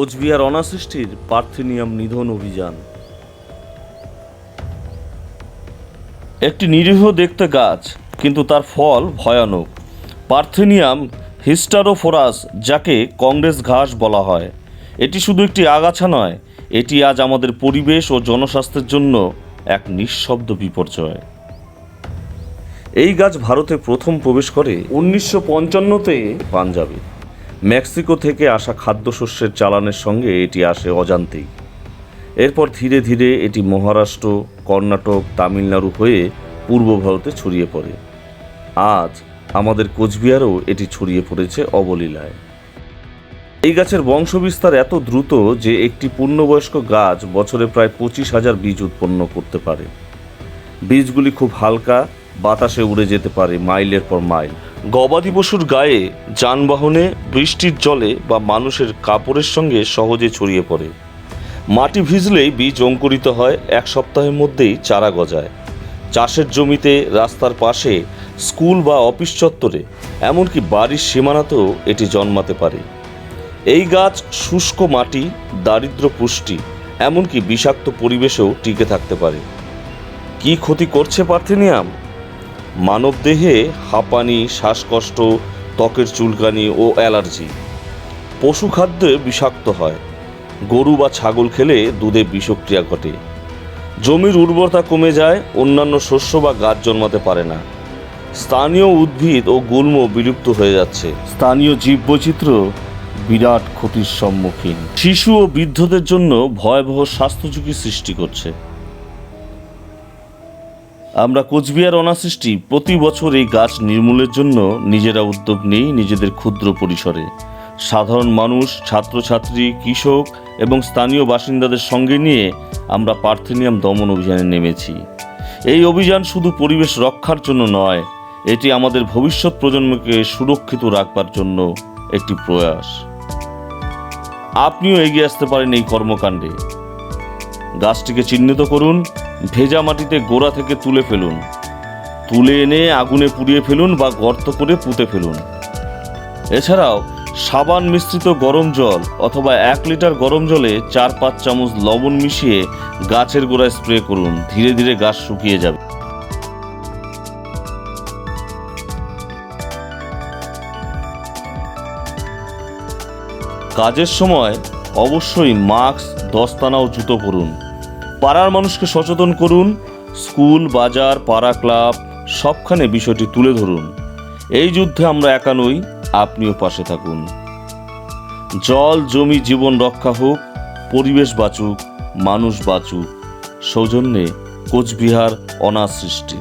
Cooch Behar অনাসৃষ্টির parthenium নিধন অভিযান। একটি নিরীহ দেখতে গাছ, কিন্তু তার ফল ভয়ানক। পার্থেনিয়াম হিস্টারোফোরাস, যাকে কংগ্রেস ঘাস বলা হয়। এটি শুধু একটি আগাছা নয়, এটি আজ আমাদের পরিবেশ ও জনস্বাস্থ্যের জন্য এক নিঃশব্দ বিপর্যয়। এই গাছ ভারতে প্রথম প্রবেশ করে উনিশশো পঞ্চান্নতে পাঞ্জাবে। মেক্সিকো থেকে আসা খাদ্যশস্যের চালানের সঙ্গে এটি আসে অজান্তেই। এরপর ধীরে ধীরে এটি মহারাষ্ট্র, কর্ণাটক, তামিলনাড়ু হয়ে পূর্ব ভারতে ছড়িয়ে পড়ে। আজ আমাদের কোচবিহারেও এটি ছড়িয়ে পড়েছে অবলীলায়। এই গাছের বংশবিস্তার এত দ্রুত যে একটি পূর্ণবয়স্ক গাছ বছরে প্রায় পঁচিশ হাজার বীজ উৎপন্ন করতে পারে। বীজগুলি খুব হালকা বাতাসে উড়ে যেতে পারে মাইলের পর মাইল। গবাদি পশুর গায়ে যানবাহনে বৃষ্টির জলে বা মানুষের কাপড়ের সঙ্গে সহজে ছড়িয়ে পড়ে। মাটি ভিজলেই বীজ অঙ্কুরিত হয় এক সপ্তাহের মধ্যেই চারা গজায়। চাষের জমিতে, রাস্তার পাশে, স্কুল বা অফিস চত্বরে, এমনকি বাড়ির সীমানাতেও এটি জন্মাতে পারে। এই গাছ শুষ্ক মাটি, দারিদ্র পুষ্টি, এমনকি বিষাক্ত পরিবেশেও টিকে থাকতে পারে। কি ক্ষতি করছে পার্থেনিয়াম? মানবদেহে হাঁপানি, শ্বাসকষ্ট, ত্বকের চুলকানি ও অ্যালার্জি। পশু খাদ্যে বিষাক্ত হয়। গরু বা ছাগল খেলে দুধে বিষক্রিয়া ঘটে। জমির উর্বরতা কমে যায়, অন্যান্য শস্য বা গাছ জন্মাতে পারে না। স্থানীয় উদ্ভিদ ও গুল্ম বিলুপ্ত হয়ে যাচ্ছে। স্থানীয় জীববৈচিত্র্য বিরাট ক্ষতির সম্মুখীন। শিশু ও বৃদ্ধদের জন্য ভয়াবহ স্বাস্থ্য ঝুঁকি সৃষ্টি করছে। আমরা কোচবিহার অনাসৃষ্টি প্রতি বছর এই গাছ নির্মূলের জন্য নিজেরা উদ্যোগ নেই নিজেদের ক্ষুদ্র পরিসরে। সাধারণ মানুষ, ছাত্রছাত্রী, কৃষক এবং স্থানীয় বাসিন্দাদের সঙ্গে নিয়ে আমরা পার্থেনিয়াম দমন অভিযানে নেমেছি। এই অভিযান শুধু পরিবেশ রক্ষার জন্য নয়, এটি আমাদের ভবিষ্যৎ প্রজন্মকে সুরক্ষিত রাখবার জন্য একটি প্রয়াস। আপনিও এগিয়ে আসতে পারেন এই কর্মকাণ্ডে। গাছটিকে চিহ্নিত করুন ভেজা মাটিতে গোড়া থেকে তুলে ফেলুন। তুলে এনে আগুনে পুড়িয়ে ফেলুন বা গর্ত করে পুঁতে ফেলুন। এছাড়াও সাবান মিশ্রিত গরম জল অথবা এক লিটার গরম জলে চার পাঁচ চামচ লবণ মিশিয়ে গাছের গোড়ায় স্প্রে করুন। ধীরে ধীরে গাছ শুকিয়ে যাবে। কাজের সময় অবশ্যই মাস্ক, দস্তানা ও জুতো পরুন। পাড়ার মানুষকে সচেতন করুন, স্কুল, বাজার, পাড়া ক্লাব, সবখানে বিষয়টি তুলে ধরুন। এই যুদ্ধে আমরা একা নই, আপনিও পাশে থাকুন। জল, জমি, জীবন রক্ষা হোক, পরিবেশ বাঁচুক, মানুষ বাঁচুক, সৌজন্যে কোচবিহার অনাসৃষ্টি